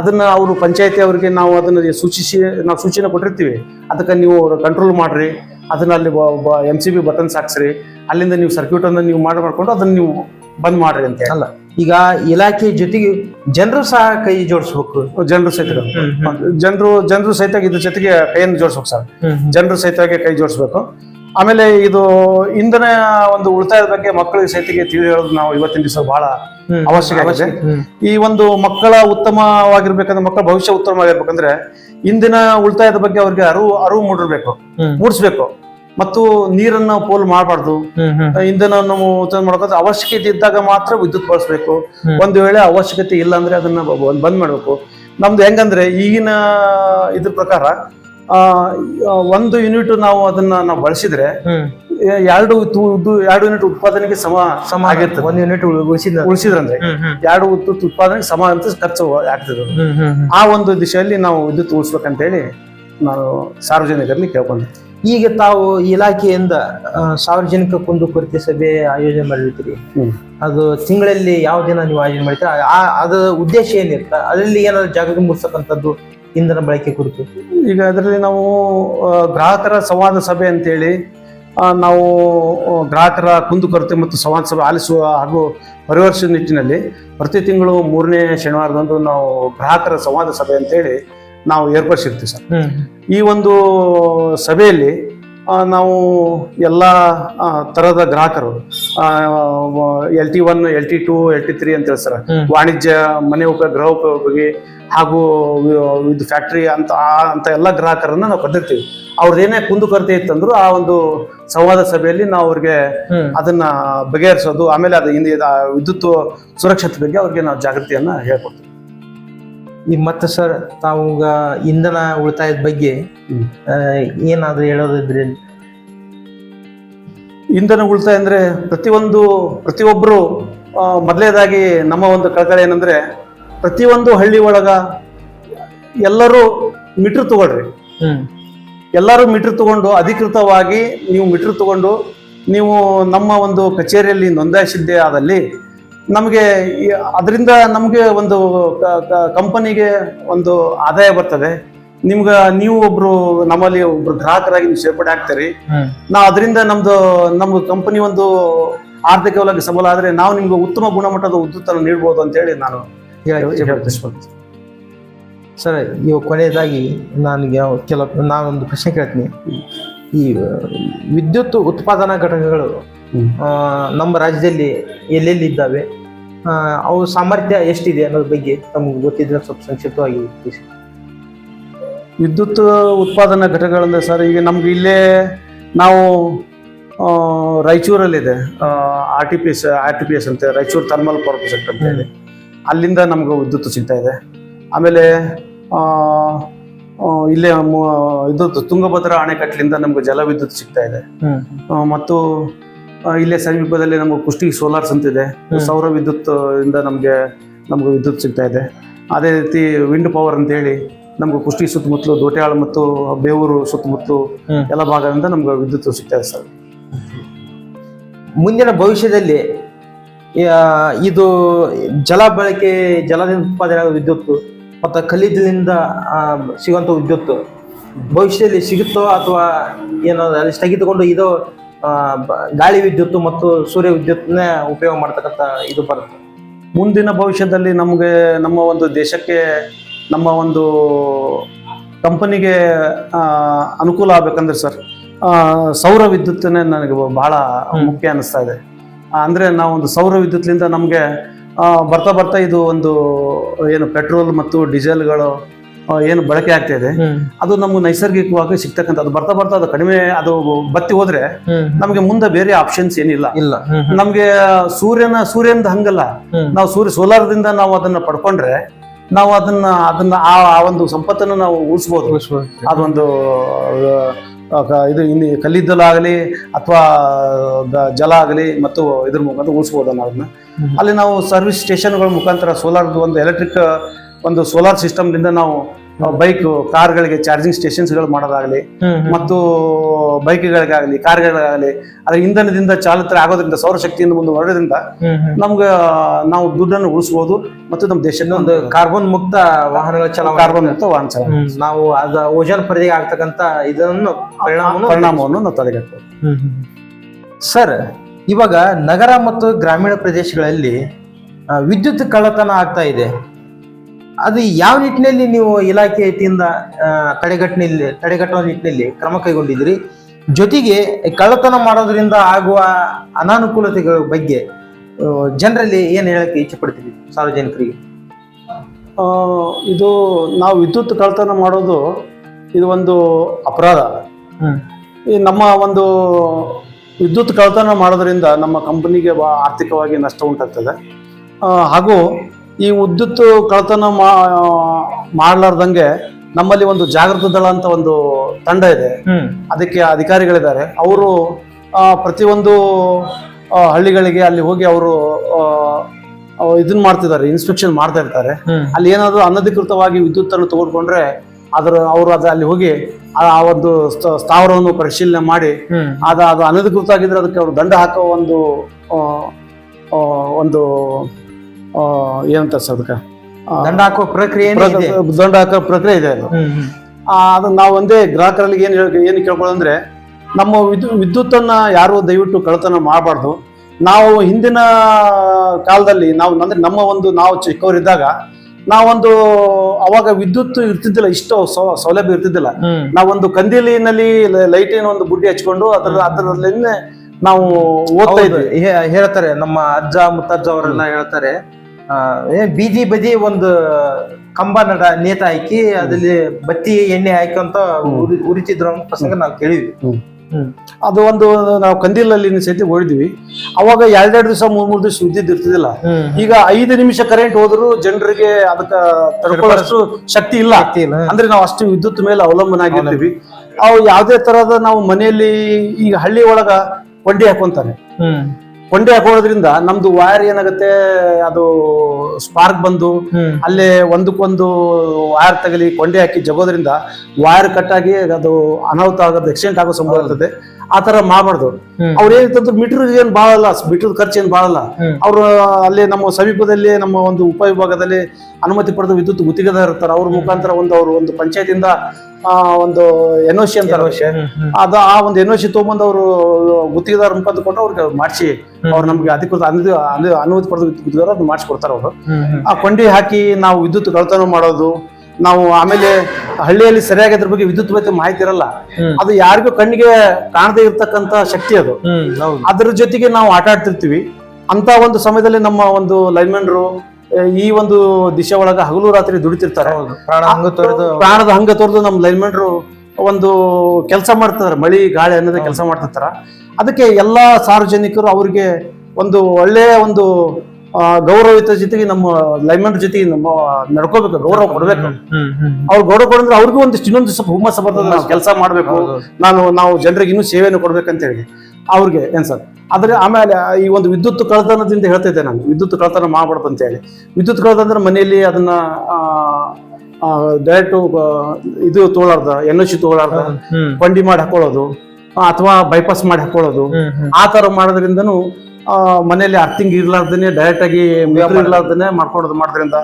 ಅದನ್ನ ಅವರು ಪಂಚಾಯತಿ ಅವರಿಗೆ ನಾವು ಅದನ್ನ ಸೂಚಿಸಿ ನಾವು ಸೂಚನೆ ಕೊಟ್ಟಿರ್ತೀವಿ. ಅದಕ್ಕೆ ನೀವು ಕಂಟ್ರೋಲ್ ಮಾಡ್ರಿ. ಅದನ್ನ ಅಲ್ಲಿ ಎಂ ಸಿ ಬಿ ಬಟನ್ಸ್ ಹಾಕ್ಸ್ರಿ ಅಲ್ಲಿಂದ ನೀವು ಸರ್ಕ್ಯೂಟ್ ಅನ್ನ ನೀವು ಮಾಡಿ ಮಾಡ್ಕೊಂಡು ಅದನ್ನ ನೀವು ಬಂದ್ ಮಾಡ್ರಿ ಅಂತ ಅಲ್ಲ ಈಗ ಇಲಾಖೆ ಜೊತೆಗೆ ಜನರು ಸಹ ಕೈ ಜೋಡಿಸ್ಬೇಕು. ಜನರು ಸಹಿತ ಜನರು ಜನರು ಸಹಿತ ಇದ್ರ ಜೊತೆಗೆ ಕೈಯನ್ನು ಜೋಡಿಸ್ಬೇಕು ಸರ್. ಜನರು ಸಹಿತವಾಗಿ ಕೈ ಜೋಡಿಸ್ಬೇಕು. ಆಮೇಲೆ ಇದು ಇಂಧನ ಒಂದು ಉಳಿತಾಯದ ಬಗ್ಗೆ ಮಕ್ಕಳಿಗೆ ಸಹಿತಿಗೆ ತಿಳಿ ಹೇಳೋದು ನಾವು ಇವತ್ತಿನ ದಿವಸ ಬಹಳ. ಅವಶ್ಯಕ ಆಗಿದೆ ಈ ಒಂದು ಮಕ್ಕಳ ಉತ್ತಮವಾಗಿರ್ಬೇಕಂದ್ರೆ ಮಕ್ಕಳ ಭವಿಷ್ಯ ಉತ್ತಮವಾಗಿರ್ಬೇಕಂದ್ರೆ ಇಂದಿನ ಉಳಿತಾಯದ ಬಗ್ಗೆ ಅವ್ರಿಗೆ ಅರಿವು ಅರಿವು ಮೂಡಿರ್ಬೇಕು. ಮೂಡಿಸ್ಬೇಕು ಮತ್ತು ನೀರನ್ನ ಪೋಲ್ ಮಾಡಬಾರ್ದು ಇಂಧನ ನಾವು ಇಂಧನವನ್ನು ಮಾಡ್ಕೊಂಡು ಅವಶ್ಯಕತೆ ಇದ್ದಾಗ ಮಾತ್ರ ವಿದ್ಯುತ್ ಬಳಸಬೇಕು. ಒಂದು ವೇಳೆ ಅವಶ್ಯಕತೆ ಇಲ್ಲ ಅಂದ್ರೆ ಅದನ್ನ ಬಂದ್ ಮಾಡ್ಬೇಕು ನಮ್ದು ಹೆಂಗಂದ್ರೆ ಈಗಿನ ಇದ್ರ ಪ್ರಕಾರ ಒಂದು ಯೂನಿಟ್ ನಾವು ಅದನ್ನ ನಾವು ಬಳಸಿದ್ರೆ ಎರಡು ಎರಡು ಯೂನಿಟ್ ಉತ್ಪಾದನೆಗೆ ಸಮ ಸಮ ಆಗಿರ್ತದೆ. ಒಂದು ಯೂನಿಟ್ ಉಳಿಸಿದ ಉಳಿಸಿದ್ರಂದ್ರೆ ಎರಡು ವಿದ್ಯುತ್ ಉತ್ಪಾದನೆಗೆ ಸಮ ಅಂತ ಖರ್ಚು ಆಗ್ತದೆ. ಆ ಒಂದು ದಿಶೆಯಲ್ಲಿ ನಾವು ವಿದ್ಯುತ್ ಉಳಿಸ್ಬೇಕಂತ ಹೇಳಿ ನಾನು ಸಾರ್ವಜನಿಕರಲ್ಲಿ ಕೇಳ್ಕೊಂಡೆ. ಈಗ ತಾವು ಇಲಾಖೆಯಿಂದ ಸಾರ್ವಜನಿಕ ಕುಂದುಕೊರತೆ ಸಭೆ ಆಯೋಜನೆ ಮಾಡಿರ್ತೀರಿ. ಅದು ತಿಂಗಳಲ್ಲಿ ಯಾವ ದಿನ ನೀವು ಆಯೋಜನೆ ಮಾಡ್ತೀರಾ? ಆ ಅದ ಉದ್ದೇಶ ಏನಿರ್ತ? ಅದರಲ್ಲಿ ಏನಾದ್ರು ಜಾಗೃತಿ ಮೂಡಿಸತಕ್ಕಂಥದ್ದು ಇಂಧನ ಬಳಕೆ ಕುರಿತು? ಈಗ ಅದರಲ್ಲಿ ನಾವು ಗ್ರಾಹಕರ ಸಂವಾದ ಸಭೆ ಅಂತೇಳಿ ನಾವು ಗ್ರಾಹಕರ ಕುಂದುಕೊರತೆ ಮತ್ತು ಸಂವಾದ ಸಭೆ ಆಲಿಸುವ ಹಾಗೂ ಪರಿವರ್ಷದ ನಿಟ್ಟಿನಲ್ಲಿ ಪ್ರತಿ ತಿಂಗಳು ಮೂರನೇ ಶನಿವಾರದಂದು ನಾವು ಗ್ರಾಹಕರ ಸಂವಾದ ಸಭೆ ಅಂತೇಳಿ ನಾವು ಏರ್ಪಡಿಸಿರ್ತೀವಿ ಸರ್. ಈ ಒಂದು ಸಭೆಯಲ್ಲಿ ನಾವು ಎಲ್ಲ ತರಹದ ತರದ ಗ್ರಾಹಕರು L T one L T two L T three ಅಂತ ಹೇಳಿ ಸರ್ ವಾಣಿಜ್ಯ ಮನೆ ಉಪಯೋಗ ಗೃಹ ಉಪಯೋಗಿ ಹಾಗೂ ಇದು ಫ್ಯಾಕ್ಟ್ರಿ ಅಂತ ಅಂತ ಎಲ್ಲ ಗ್ರಾಹಕರನ್ನ ನಾವು ಕರೆದಿರ್ತೀವಿ ಅವ್ರದ್ದು ಏನೇ ಕುಂದುಕೊರತೆ ಇತ್ತಂದ್ರು ಆ ಒಂದು ಸಂವಾದ ಸಭೆಯಲ್ಲಿ ನಾವು ಅವ್ರಿಗೆ ಅದನ್ನ ಬಗೆಹರಿಸೋದು ಆಮೇಲೆ ಅದು ಹಿಂದೆ ವಿದ್ಯುತ್ ಸುರಕ್ಷತೆ ಬಗ್ಗೆ ಅವ್ರಿಗೆ ನಾವು ಜಾಗೃತಿಯನ್ನ ಹೇಳ್ಕೊಡ್ತೀವಿ. ಈ ಮತ್ತೆ ಸರ್ ತಾವು ಇಂಧನ ಉಳಿತಾಯದ ಬಗ್ಗೆ ಏನಾದರೂ ಹೇಳೋದಿದ್ರೆ ಇಂಧನ ಉಳಿತಾಯ ಅಂದ್ರೆ ಪ್ರತಿಯೊಂದು ಪ್ರತಿಯೊಬ್ಬರು ಮೊದಲೇದಾಗಿ ನಮ್ಮ ಒಂದು ಕಳಕಳಿ ಏನಂದ್ರೆ ಪ್ರತಿಯೊಂದು ಹಳ್ಳಿ ಒಳಗ ಎಲ್ಲರೂ ಮೀಟರ್ ತಗೊಳ್ರಿ. ಎಲ್ಲರೂ ಮೀಟರ್ ತಗೊಂಡು ಅಧಿಕೃತವಾಗಿ ನೀವು ಮೀಟರ್ ತಗೊಂಡು ನೀವು ನಮ್ಮ ಒಂದು ಕಚೇರಿಯಲ್ಲಿ ನೋಂದಾಯಿಸಿದ್ದೇ ಆದಲ್ಲಿ ನಮಗೆ ಅದರಿಂದ ನಮಗೆ ಒಂದು ಕಂಪನಿಗೆ ಒಂದು ಆದಾಯ ಬರ್ತದೆ. ನಿಮ್ಗೆ ನೀವು ಒಬ್ರು ನಮ್ಮಲ್ಲಿ ಒಬ್ರು ಗ್ರಾಹಕರಾಗಿ ನೀವು ಸೇರ್ಪಡೆ ಆಗ್ತೀರಿ. ನಾವು ಅದರಿಂದ ನಮ್ದು ನಮ್ಮ ಕಂಪನಿ ಒಂದು ಆರ್ಥಿಕವಾಗಿ ಸಬಲ ಆದರೆ ನಾವು ನಿಮ್ಗೆ ಉತ್ತಮ ಗುಣಮಟ್ಟದ ವಿದ್ಯುತ್ತನ್ನು ನೀಡ್ಬೋದು ಅಂತ ಹೇಳಿ ನಾನು ಹೇಳ್ತಿಸ್ಬೋದು. ಸರ್ ಇವಾಗ ಕೊನೆಯದಾಗಿ ನನಗೆ ಕೆಲವು ನಾನೊಂದು ಪ್ರಶ್ನೆ ಕೇಳ್ತೀನಿ. ಈ ವಿದ್ಯುತ್ ಉತ್ಪಾದನಾ ಘಟಕಗಳು ನಮ್ಮ ರಾಜ್ಯದಲ್ಲಿ ಎಲ್ಲೆಲ್ಲಿ ಇದ್ದಾವೆ ಅವು ಸಾಮರ್ಥ್ಯ ಎಷ್ಟಿದೆ ಅನ್ನೋದ್ರ ಬಗ್ಗೆ ನಮ್ಗೆ ಗೊತ್ತಿದ್ರೆ ಸ್ವಲ್ಪ ಸಂಕ್ಷಿಪ್ತವಾಗಿ ವಿದ್ಯುತ್ ಉತ್ಪಾದನಾ ಘಟಕಗಳಂದ್ರೆ ಸರ್ ಈಗ ನಮ್ಗೆ ಇಲ್ಲೇ ನಾವು ರಾಯಚೂರಲ್ಲಿದೆ. R T P S R T P S ಅಂತ ರಾಯಚೂರು ಥರ್ಮಲ್ ಪವರ್ ಸೆಕ್ಟರ್ ಅಂತ ಹೇಳಿ. ಅಲ್ಲಿಂದ ನಮ್ಗೆ ವಿದ್ಯುತ್ ಸಿಗ್ತಾ ಇದೆ. ಆಮೇಲೆ ಇಲ್ಲೇ ಇದು ತುಂಗಭದ್ರಾ ಅಣೆಕಟ್ಟಲಿಂದ ನಮ್ಗೆ ಜಲ ವಿದ್ಯುತ್ ಸಿಗ್ತಾ ಇದೆ. ಮತ್ತು ಇಲ್ಲೇ ಸಮೀಪದಲ್ಲಿ ನಮಗೆ ಕುಷ್ಟಿ ಸೋಲಾರ್ಸ್ ಅಂತ ಇದೆ. ಸೌರ ವಿದ್ಯುತ್ ಇಂದ ನಮಗೆ ನಮಗೆ ವಿದ್ಯುತ್ ಸಿಗ್ತಾ ಇದೆ. ಅದೇ ರೀತಿ ವಿಂಡ್ ಪವರ್ ಅಂತೇಳಿ ನಮ್ಗೆ ಕುಷ್ಟಿ ಸುತ್ತಮುತ್ತಲು ದೋಟ್ಯಾಳ ಮತ್ತು ಬೇವೂರು ಸುತ್ತಮುತ್ತಲು ಎಲ್ಲ ಭಾಗದಿಂದ ನಮ್ಗೆ ವಿದ್ಯುತ್ ಸಿಗ್ತಾ ಇದೆ ಸರ್. ಮುಂದಿನ ಭವಿಷ್ಯದಲ್ಲಿ ಇದು ಜಲ ಬಳಕೆ ಜಲದಿಂದ ಉತ್ಪಾದನೆ ಆಗೋ ವಿದ್ಯುತ್ ಮತ್ತು ಕಲ್ಲಿದ್ದಲಿಂದ ಸಿಗುವಂಥ ವಿದ್ಯುತ್ ಭವಿಷ್ಯದಲ್ಲಿ ಸಿಗುತ್ತೋ ಅಥವಾ ಏನೋ ಅಲ್ಲಿ ಸ್ಥಗಿತಗೊಂಡು ಇದು ಗಾಳಿ ವಿದ್ಯುತ್ ಮತ್ತು ಸೂರ್ಯ ವಿದ್ಯುತ್ನೇ ಉಪಯೋಗ ಮಾಡ್ತಕ್ಕಂಥ ಇದು ಬರುತ್ತೆ. ಮುಂದಿನ ಭವಿಷ್ಯದಲ್ಲಿ ನಮಗೆ ನಮ್ಮ ಒಂದು ದೇಶಕ್ಕೆ ನಮ್ಮ ಒಂದು ಕಂಪನಿಗೆ ಅನುಕೂಲ ಆಗ್ಬೇಕಂದ್ರೆ ಸರ್ ಸೌರ ವಿದ್ಯುತ್ತನ್ನೇ ನನಗೆ ಬಹಳ ಮುಖ್ಯ ಅನ್ನಿಸ್ತಾ ಇದೆ. ಅಂದ್ರೆ ನಾವು ಒಂದು ಸೌರ ವಿದ್ಯುತ್ಲಿಂದ ನಮಗೆ ಬರ್ತಾ ಬರ್ತಾ ಇದು ಒಂದು ಏನು ಪೆಟ್ರೋಲ್ ಮತ್ತು ಡೀಸೆಲ್ಗಳು ಗಳು ಏನು ಬಳಕೆ ಆಗ್ತಾ ಇದೆ. ಅದು ನಮ್ಗೆ ನೈಸರ್ಗಿಕವಾಗಿ ಸಿಗ್ತಕ್ಕಂಥ ಅದು ಬರ್ತಾ ಬರ್ತಾ ಅದು ಕಡಿಮೆ ಅದು ಬತ್ತಿ ಹೋದ್ರೆ ನಮಗೆ ಮುಂದೆ ಬೇರೆ ಆಪ್ಷನ್ಸ್ ಏನಿಲ್ಲ. ಇಲ್ಲ. ನಮ್ಗೆ ಸೂರ್ಯನ ಸೂರ್ಯನದ ಹಂಗಲ್ಲ. ನಾವು ಸೂರ್ಯ ಸೋಲಾರದಿಂದ ನಾವು ಅದನ್ನ ಪಡ್ಕೊಂಡ್ರೆ ನಾವು ಅದನ್ನ ಅದನ್ನ ಆ ಆ ಒಂದು ಸಂಪತ್ತನ್ನು ನಾವು ಉಳಿಸ್ಬೋದು. ಅದೊಂದು ಇದು ಇಲ್ಲಿ ಕಲ್ಲಿದ್ದಲಾಗಲಿ ಅಥವಾ ಜಲ ಆಗಲಿ ಮತ್ತು ಇದ್ರ ಮುಖಾಂತರ ಉಳಿಸ್ಬೋದು ಅನ್ನೋ ಅದನ್ನ. ಅಲ್ಲಿ ನಾವು ಸರ್ವಿಸ್ ಸ್ಟೇಷನ್ಗಳ ಮುಖಾಂತರ ಸೋಲಾರ್ದು ಒಂದು ಎಲೆಕ್ಟ್ರಿಕ್ ಒಂದು ಸೋಲಾರ್ ಸಿಸ್ಟಮ್ನಿಂದ ನಾವು ಬೈಕ್ ಕಾರ್ಗಳಿಗೆ ಚಾರ್ಜಿಂಗ್ ಸ್ಟೇಷನ್ಸ್ಗಳು ಮಾಡೋದಾಗಲಿ ಮತ್ತು ಬೈಕ್ಗಳಿಗಾಗಲಿ ಕಾರ್ಗಳಿಗಾಗಲಿ ಅದ್ರ ಇಂಧನದಿಂದ ಚಾಲಿತರ ಆಗೋದ್ರಿಂದ ಸೌರಶಕ್ತಿಯಿಂದ ಮುಂದೆ ಹೊರಡೋದ್ರಿಂದ ನಮ್ಗೆ ನಾವು ದುಡ್ಡನ್ನು ಉಳಿಸಬಹುದು ಮತ್ತು ನಮ್ಮ ದೇಶಕ್ಕೆ ಒಂದು ಕಾರ್ಬನ್ ಮುಕ್ತ ವಾಹನಗಳ ಚಲಾವಣೆ ಕಾರ್ಬನ್ ಮುಕ್ತ ವಾಹನ ಚಲನೆ ನಾವು ಅದ ಓಜನ್ ಪರದೆಗೆ ಆಗ್ತಕ್ಕಂತ ಇದನ್ನು ಪರಿಣಾಮವನ್ನು ಪರಿಣಾಮವನ್ನು ನಾವು ತಡೆಗಟ್ಟಬಹುದು ಸರ್ ಇವಾಗ ನಗರ ಮತ್ತು ಗ್ರಾಮೀಣ ಪ್ರದೇಶಗಳಲ್ಲಿ ವಿದ್ಯುತ್ ಕಳ್ಳತನ ಆಗ್ತಾ ಇದೆ. ಅದು ಯಾವ ನಿಟ್ಟಿನಲ್ಲಿ ನೀವು ಇಲಾಖೆ ವತಿಯಿಂದ ತಡೆಗಟ್ಟಿನಲ್ಲಿ ತಡೆಗಟ್ಟುವ ನಿಟ್ಟಿನಲ್ಲಿ ಕ್ರಮ ಕೈಗೊಂಡಿದ್ದೀರಿ? ಜೊತೆಗೆ ಕಳ್ಳತನ ಮಾಡೋದ್ರಿಂದ ಆಗುವ ಅನಾನುಕೂಲತೆಗಳ ಬಗ್ಗೆ ಜನರಲ್ಲಿ ಏನು ಹೇಳಕ್ಕೆ ಇಚ್ಛೆ ಪಡ್ತೀವಿ ಸಾರ್ವಜನಿಕರಿಗೆ? ಇದು ನಾವು ವಿದ್ಯುತ್ ಕಳ್ಳತನ ಮಾಡೋದು ಇದು ಒಂದು ಅಪರಾಧ. ಈ ನಮ್ಮ ಒಂದು ವಿದ್ಯುತ್ ಕಳ್ಳತನ ಮಾಡೋದ್ರಿಂದ ನಮ್ಮ ಕಂಪನಿಗೆ ಬಾ ಆರ್ಥಿಕವಾಗಿ ನಷ್ಟ ಉಂಟಾಗ್ತದೆ. ಹಾಗೂ ಈ ವಿದ್ಯುತ್ ಕಳತನ ಮಾಡಲಾರ್ದಂಗೆ ನಮ್ಮಲ್ಲಿ ಒಂದು ಜಾಗೃತ ದಳ ಅಂತ ಒಂದು ತಂಡ ಇದೆ. ಅದಕ್ಕೆ ಅಧಿಕಾರಿಗಳಿದ್ದಾರೆ. ಅವರು ಪ್ರತಿಯೊಂದು ಹಳ್ಳಿಗಳಿಗೆ ಅಲ್ಲಿ ಹೋಗಿ ಅವರು ಇದನ್ನ ಮಾಡ್ತಿದ್ದಾರೆ ಇನ್ಸ್ಪೆಕ್ಷನ್ ಮಾಡ್ತಾ ಇರ್ತಾರೆ. ಅಲ್ಲಿ ಏನಾದ್ರು ಅನಧಿಕೃತವಾಗಿ ವಿದ್ಯುತ್ ಅನ್ನು ತಗೊಂಡ್ಕೊಂಡ್ರೆ ಅದರ ಅವರು ಅದ ಅಲ್ಲಿ ಹೋಗಿ ಆ ಒಂದು ಸ್ಥ- ಸ್ಥಾವರವನ್ನು ಪರಿಶೀಲನೆ ಮಾಡಿ ಅದ ಅದು ಅನಧಿಕೃತ ಆಗಿದ್ರೆ ಅದಕ್ಕೆ ಅವರು ದಂಡ ಹಾಕೋ ಒಂದು ಒಂದು ಏನಂತ ಸರ್ ಅದಕ್ಕೆ? ದಂಡ ಹಾಕುವ ಪ್ರಕ್ರಿಯೆ ದಂಡ ಹಾಕೋ ಪ್ರಕ್ರಿಯೆ ಇದೆ ಅದು. ಅದು ನಾವು ಒಂದೇ ಗ್ರಾಹಕರಲ್ಲಿ ಏನು ಹೇಳ ಏನು ಕೇಳ್ಕೊಳ್ಳೋದಂದ್ರೆ ನಮ್ಮ ವಿದ್ಯುತ್ ವಿದ್ಯುತ್ತನ್ನ ಯಾರು ದಯವಿಟ್ಟು ಕಳ್ಳತನ ಮಾಡಬಾರ್ದು. ನಾವು ಹಿಂದಿನ ಕಾಲದಲ್ಲಿ ನಾವು ಅಂದ್ರೆ ನಮ್ಮ ಒಂದು ನಾವು ಚಿಕ್ಕವರಿದ್ದಾಗ ನಾವೊಂದು ಅವಾಗ ವಿದ್ಯುತ್ ಇರ್ತಿದ್ದಿಲ್ಲ ಇಷ್ಟು ಸೌಲಭ್ಯ ಇರ್ತಿದ್ದಿಲ್ಲ. ನಾವೊಂದು ಕಂದೀಲಿನಲ್ಲಿ ಲೈಟಿನ ಒಂದು ಬುಡ್ಡಿ ಹಚ್ಕೊಂಡು ಅದರ ಅದರಲ್ಲೇ ನಾವು ಓದ್ತಾ ಇದ್ವಿ. ಹೇಳ್ತಾರೆ ನಮ್ಮ ಅಜ್ಜ ಮುತ್ತಜ್ಜ ಅವರೆಲ್ಲ ಹೇಳ್ತಾರೆ ಏನ್ ಬೀದಿ ಬದಿ ಒಂದು ಕಂಬ ನಡ ನೇತ ಹಾಕಿ ಅದ್ರಲ್ಲಿ ಬತ್ತಿ ಎಣ್ಣೆ ಹಾಕಂತ ಉರಿ ಉರಿತಿದ್ರು ಅನ್ನೋ ಪ್ರಸಂಗ ನಾವು. ಹ್ಮ್. ಅದು ಒಂದು ನಾವು ಕಂದಿಲಲ್ಲಿ ಸಹಿತ ಓಡಿದ್ವಿ. ಅವಾಗ ಎರಡೆರಡು ದಿವಸ ಮೂರ್ ಮೂರ್ ದಿವಸ ವಿದ್ಯುತ್ ಇರ್ತಿದ್ದಿಲ್ಲ. ಈಗ ಐದು ನಿಮಿಷ ಕರೆಂಟ್ ಹೋದ್ರು ಜನರಿಗೆ ಅದಕ್ಕೆ ತಡ್ಕೊಳ್ಳೋಷ್ಟು ಶಕ್ತಿ ಇಲ್ಲ. ಅಂದ್ರೆ ನಾವು ಅಷ್ಟು ವಿದ್ಯುತ್ ಮೇಲೆ ಅವಲಂಬನ ಆಗಿರ್ತೀವಿ ಅವು ಯಾವುದೇ ತರಹದ ನಾವು ಮನೆಯಲ್ಲಿ ಈಗ ಹಳ್ಳಿ ಒಳಗ ಒಡ್ಡಿ ಹಾಕೊಂತಾರೆ ಹ್ಮ್. ಕೊಂಡಿ ಹಾಕೋದ್ರಿಂದ ನಮ್ದು ವೈರ್ ಏನಾಗುತ್ತೆ ಅದು ಸ್ಪಾರ್ಕ್ ಬಂದು ಅಲ್ಲೇ ಒಂದಕ್ಕೊಂದು ವೈರ್ ತಗಲಿ ಕೊಂಡೆ ಹಾಕಿ ಜಗೋದ್ರಿಂದ ವೈರ್ ಕಟ್ ಆಗಿ ಅದು ಅನಾಹುತ ಆಗೋದು ಎಕ್ಸಿಡೆಂಟ್ ಆಗೋ ಸಂಭವ ಇರ್ತದೆ ಆ ತರ ಮಾಡಬಾರ್ದು ಅವ್ರ ಅವ್ರು ಏನಿರ್ತಂದ್ರೆ ಮೀಟರ್ ಏನ್ ಬಾಳಲ್ಲ ಮೀಟರ್ ಖರ್ಚು ಏನ್ ಬಾಳಲ್ಲ ಅವ್ರು ಅಲ್ಲಿ ನಮ್ಮ ಸಮೀಪದಲ್ಲಿ ನಮ್ಮ ಒಂದು ಉಪವಿಭಾಗದಲ್ಲಿ ಅನುಮತಿ ಪಡೆದ ವಿದ್ಯುತ್ ಗುತ್ತಿಗೆದಾರ ಇರ್ತಾರೆ. ಅವ್ರ ಮುಖಾಂತರ ಒಂದು ಅವರು ಒಂದು ಪಂಚಾಯತಿಂದ ಆ, ಒಂದು ಎನ್ ಒ ಸಿ ಅಂತಾರೆ. ಅದ ಆ ಒಂದು ಎನ್ ಒ ಸಿ ತೊಗೊಂಬಂದು ಅವರು ಗುತ್ತಿಗೆದಾರ ಮುಖಾಂತರ ಕೊಟ್ಟು ಅವ್ರಿಗೆ ಮಾಡಿಸಿ ಅವ್ರು ನಮ್ಗೆ ಅಧಿಕೃತ ಅನು- ಅನು- ಅನುಮತಿ ಪಡೆದ ಗುತ್ತಿಗೆದಾರ ಅದು ಮಾಡಿಸ್ಕೊಡ್ತಾರೆ ಅವರು. ಆ ಕೊಂಡಿ ಹಾಕಿ ನಾವು ವಿದ್ಯುತ್ ಕಳತನ ಮಾಡೋದು ನಾವು ಆಮೇಲೆ ಹಳ್ಳಿಯಲ್ಲಿ ಸರಿಯಾಗಿ ಅದ್ರ ಬಗ್ಗೆ ವಿದ್ಯುತ್ ಬಗ್ಗೆ ಮಾಹಿತಿ ಇರಲ್ಲ. ಅದು ಯಾರಿಗೂ ಕಣ್ಣಿಗೆ ಕಾಣದೇ ಇರ್ತಕ್ಕಂತ ಶಕ್ತಿ ಅದು. ಅದ್ರ ಜೊತೆಗೆ ನಾವು ಆಟ ಆಡ್ತಿರ್ತೀವಿ. ಅಂತ ಒಂದು ಸಮಯದಲ್ಲಿ ನಮ್ಮ ಒಂದು ಲೈನ್ಮನ್ರು ಈ ಒಂದು ದಿಶೆ ಒಳಗ ಹಗಲು ರಾತ್ರಿ ದುಡಿತಿರ್ತಾರೆ. ಹೌದು ಪ್ರಾಣ ಹಂಗ ತೊರೆದು ಪ್ರಾಣದ ಹಂಗ ತೋರ್ದು ನಮ್ಮ ಲೈನ್ಮನ್ರು ಒಂದು ಕೆಲಸ ಮಾಡ್ತಾರೆ ಮಳಿ ಗಾಳಿ ಅನ್ನೋದೇ ಕೆಲಸ ಮಾಡ್ತಿರ್ತಾರ. ಅದಕ್ಕೆ ಎಲ್ಲಾ ಸಾರ್ವಜನಿಕರು ಅವ್ರಿಗೆ ಒಂದು ಒಳ್ಳೆಯ ಒಂದು ಗೌರವಿತ ಜೊತೆಗೆ ನಮ್ಮ ಲೈಮನ್ ಜೊತೆಗೆ ನಮ್ಮ ನಡ್ಕೋಬೇಕು ಗೌರವ ಕೊಡ್ಬೇಕು. ಅವ್ರು ಗೌರವ ಕೊಡಂದ್ರೆ ಅವ್ರಿಗೂ ಒಂದಿಷ್ಟು ಇನ್ನೊಂದು ಸ್ವಲ್ಪ ಹುಮ್ಮಸ್ಸ ಬರ್ತದೆ ನಾವು ಕೆಲಸ ಮಾಡ್ಬೇಕು ನಾನು ನಾವು ಜನರಿಗೆ ಇನ್ನೂ ಸೇವೆಯನ್ನು ಕೊಡ್ಬೇಕಂತ ಹೇಳಿ ಅವ್ರಿಗೆ ಏನ್ ಸರ್? ಆದ್ರೆ ಆಮೇಲೆ ಈ ಒಂದು ವಿದ್ಯುತ್ ಕಳ್ತನದಿಂದ ಹೇಳ್ತಿದ್ದೆ ನಾನು ವಿದ್ಯುತ್ ಕಳ್ತನ ಮಾಡ್ಬಾರ್ದು ಅಂತ ಹೇಳಿ ವಿದ್ಯುತ್ ಕಳ್ತನ ಅಂದ್ರೆ ಮನೆಯಲ್ಲಿ ಅದನ್ನ ಡೈರೆಕ್ಟ್ ಇದು ತೋಳಾರ್ದ ಎನ್ ಸಿ ತೋಳಾರ್ದ ಬಂಡಿ ಮಾಡಿ ಹಾಕೊಳ್ಳೋದು ಅಥವಾ ಬೈಪಾಸ್ ಮಾಡಿ ಹಾಕೊಳ್ಳೋದು ಆ ತರ ಮಾಡೋದ್ರಿಂದನೂ ಮನೆಯಲ್ಲಿ ಅರ್ಥಿಂಗ್ ಇರ್ಲಾರ್ದೇ ಡೈರೆಕ್ಟ್ ಆಗಿ ಮೀಟರ್ ಮಾಡ್ಕೊಡೋದು ಮಾಡೋದ್ರಿಂದ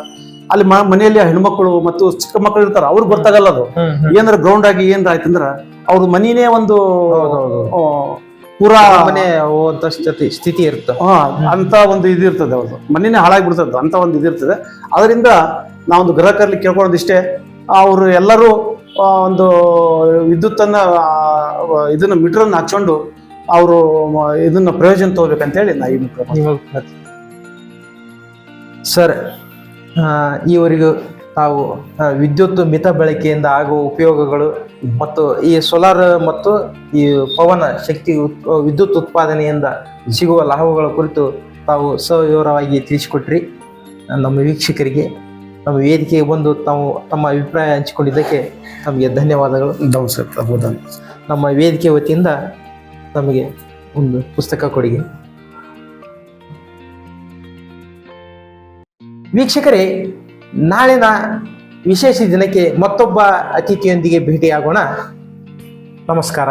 ಅಲ್ಲಿ ಮನೆಯಲ್ಲಿ ಹೆಣ್ಮಕ್ಳು ಮತ್ತು ಚಿಕ್ಕ ಮಕ್ಕಳು ಇರ್ತಾರ ಅವ್ರಿಗೆ ಗೊತ್ತಾಗಲ್ಲ ಅದು. ಏನಾರ ಗ್ರೌಂಡ್ ಆಗಿ ಏನ್ ಆಯ್ತಂದ್ರ ಅವ್ರ ಮನಿನೇ ಒಂದು ಪೂರಾ ಮನೆ ಸ್ಥಿತಿ ಹಾ ಅಂತ ಒಂದು ಇದು ಇರ್ತದೆ ಅವ್ರದ್ದು ಮನೇನೆ ಹಾಳಾಗಿ ಬಿಡ್ತದೆ ಅಂತ ಒಂದು ಇದು ಇರ್ತದೆ. ಅದರಿಂದ ನಾವೊಂದು ಗ್ರಾಹಕರಲ್ಲಿ ಇಷ್ಟೇ. ಅವರು ಎಲ್ಲರೂ ಒಂದು ವಿದ್ಯುತ್ತನ್ನ ಇದನ್ನ ಮೀಟರ್ನ ಹಾಕ್ಕೊಂಡು ಅವರು ಇದನ್ನ ಪ್ರಯೋಜನ ತಗೋಬೇಕಂತೇಳಿ ನಾ ಈ ಮುಖ ಸರ್ ಈವರೆಗೂ ತಾವು ವಿದ್ಯುತ್ ಮಿತ ಬಳಕೆಯಿಂದ ಆಗುವ ಉಪಯೋಗಗಳು ಮತ್ತು ಈ ಸೋಲಾರ್ ಮತ್ತು ಈ ಪವನ ಶಕ್ತಿ ವಿದ್ಯುತ್ ಉತ್ಪಾದನೆಯಿಂದ ಸಿಗುವ ಲಾಭಗಳ ಕುರಿತು ತಾವು ಸವಿವರವಾಗಿ ತಿಳಿಸಿಕೊಟ್ರಿ. ನಮ್ಮ ವೀಕ್ಷಕರಿಗೆ ನಮ್ಮ ವೇದಿಕೆಗೆ ಬಂದು ತಾವು ತಮ್ಮ ಅಭಿಪ್ರಾಯ ಹಂಚಿಕೊಂಡಿದ್ದಕ್ಕೆ ನಮಗೆ ಧನ್ಯವಾದಗಳು. ನಮ್ಮ ವೇದಿಕೆ ವತಿಯಿಂದ ತಮಗೆ ಒಂದು ಪುಸ್ತಕ ಕೊಡುಗೆ ವೀಕ್ಷಕರೇ ನಾಳಿನ ವಿಶೇಷ ದಿನಕ್ಕೆ ಮತ್ತೊಬ್ಬ ಅತಿಥಿಯೊಂದಿಗೆ ಭೇಟಿಯಾಗೋಣ. ನಮಸ್ಕಾರ.